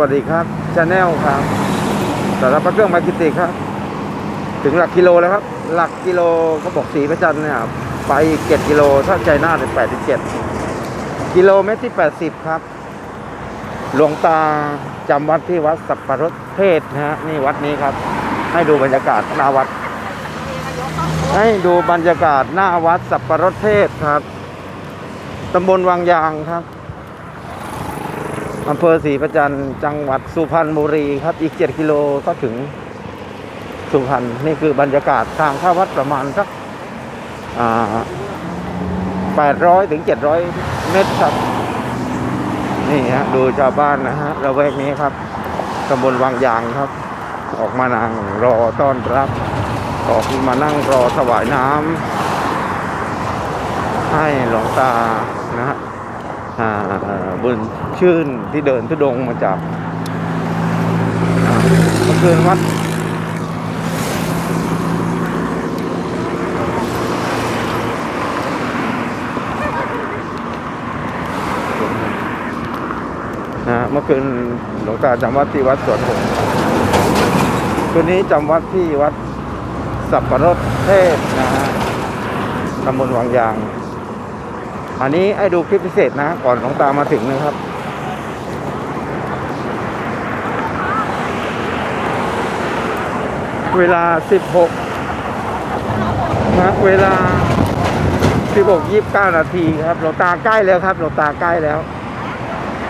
วัสดีครับชาแนลครับสารพัดเครื่องมากิติครับ ถึงหลักกิโลแล้วครับ หลักกิโลเขาบอกสีพระจันทร์เนี่ยไปเจ็ดกิโลถ้าใจหน้าเป็นแปดสิบเจ็ดกิโลเมตรที่แปดสิบครับ หลวงตาจำวัดที่วัดสัปปะรดเทศนะฮะนี่วัดนี้ครับ ให้ดูบรรยากาศหน้าวัด ให้ดูบรรยากาศหน้าวัดสัปปะรดเทศครับตำบลวังยางครับ อำเภอศรีประจันทร์จังหวัดสุพรรณบุรีครับ อีก 7 กิโลก็ถึงสุพรรณนี่คือบรรยากาศทางเข้าวัดประมาณสักอ่า800ถึง700เมตรครับ นี่ฮะดูชาวบ้านนะฮะระแวกนี้ครับตำบลวังยางครับ ออกมานั่งรอต้อนรับ ออกมานั่งรอถวายน้ำให้หลวงตานะฮะ บุญชื่นที่เดินทุดงมาจากเมื่อคืนวัดนะเมื่อคืนหลวงตาจำวัดที่วัดสวนหงส์คืนนี้จำวัดที่วัดสับปะรดเทศนะฮะตำบลวังยาง อันนี้ให้ดูคลิปพิเศษนะ ก่อนหลวงตามาถึงนะครับ เวลา 16นะเวลา 16 29 นาทีครับหลวงตาใกล้แล้วครับหลวงตาใกล้แล้ว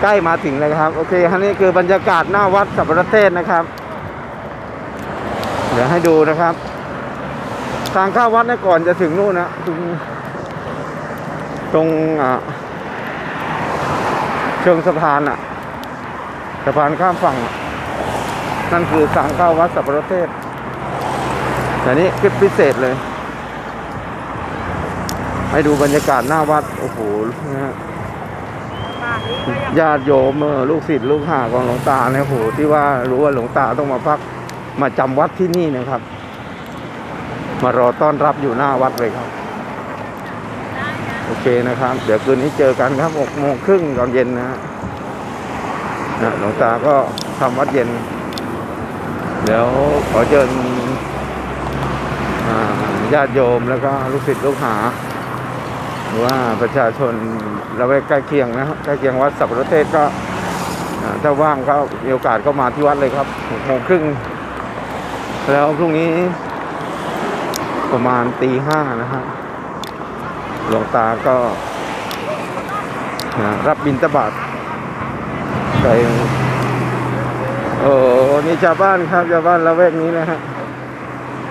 ใกล้มาถึงแล้วครับ โอเคอันนี้คือบรรยากาศหน้าวัดสัปปรดเทศนะครับ เดี๋ยวให้ดูนะครับ ทางเข้าวัดนี่ก่อนจะถึงนู่นนะถึง ตรงเชิงสะพานอะสะพานข้ามฝั่ง นั่นคือทางเข้าวัดสัปปะรดเทศแต่นี้คลิปพิเศษเลย ให้ดูบรรยากาศหน้าวัด โอ้โหนะฮะญาติโยมลูกศิษย์ลูกหาของหลวงตาเนี่ยโอ้โหที่ว่ารู้ว่าหลวงตาต้องมาพักมาจำวัดที่นี่นะครับ มารอต้อนรับอยู่หน้าวัดเลยครับ โอเคนะครับ เดี๋ยวคืนนี้เจอกันครับหกโมงครึ่งตอนเย็นนะฮะหลวงตาก็ทำวัดเย็น เดี๋ยวขอเชิญอ่าญาติโยมแล้วก็ลูกศิษย์ลูกหาหรือว่าประชาชนละแวกใกล้เคียงนะครับใกล้เคียงวัดสัปปะรดเทศก็ถ้าว่างก็มีโอกาสก็มาที่วัดเลยครับหกโมงครึ่งแล้วพรุ่งนี้ประมาณตีห้านะฮะ หลวงตาก็รับบิณฑบาตไปโอ้นี่ชาวบ้านครับชาวบ้านละแวกนี้นะฮะ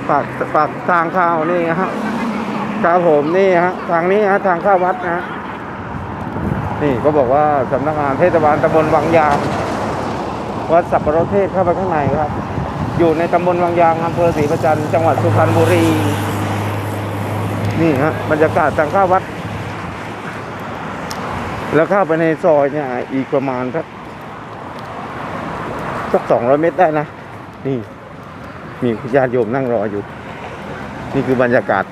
ปากปากทางเข้านี่ฮะครับผมนี่ฮะทางนี้ฮะทางเข้าวัดนะฮะนี่ก็บอกว่าสำนักงานเทศบาลตำบลวังยางวัดสัปปะรดเทศเข้าไปข้างในครับ อยู่ในตำบลวังยางอำเภอศรีประจันต์จังหวัดสุพรรณบุรี นี่ฮะบรรยากาศทางเข้าวัด แล้วเข้าไปในซอยเนี่ย อีกประมาณสักสักสองร้อยเมตรได้นะ นี่ มีญาติโยมนั่งรออยู่ นี่คือบรรยากาศ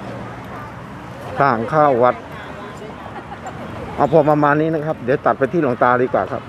ทางเข้าวัด เอาพอประมาณนี้นะครับ เดี๋ยวตัดไปที่หลวงตาดีกว่าครับ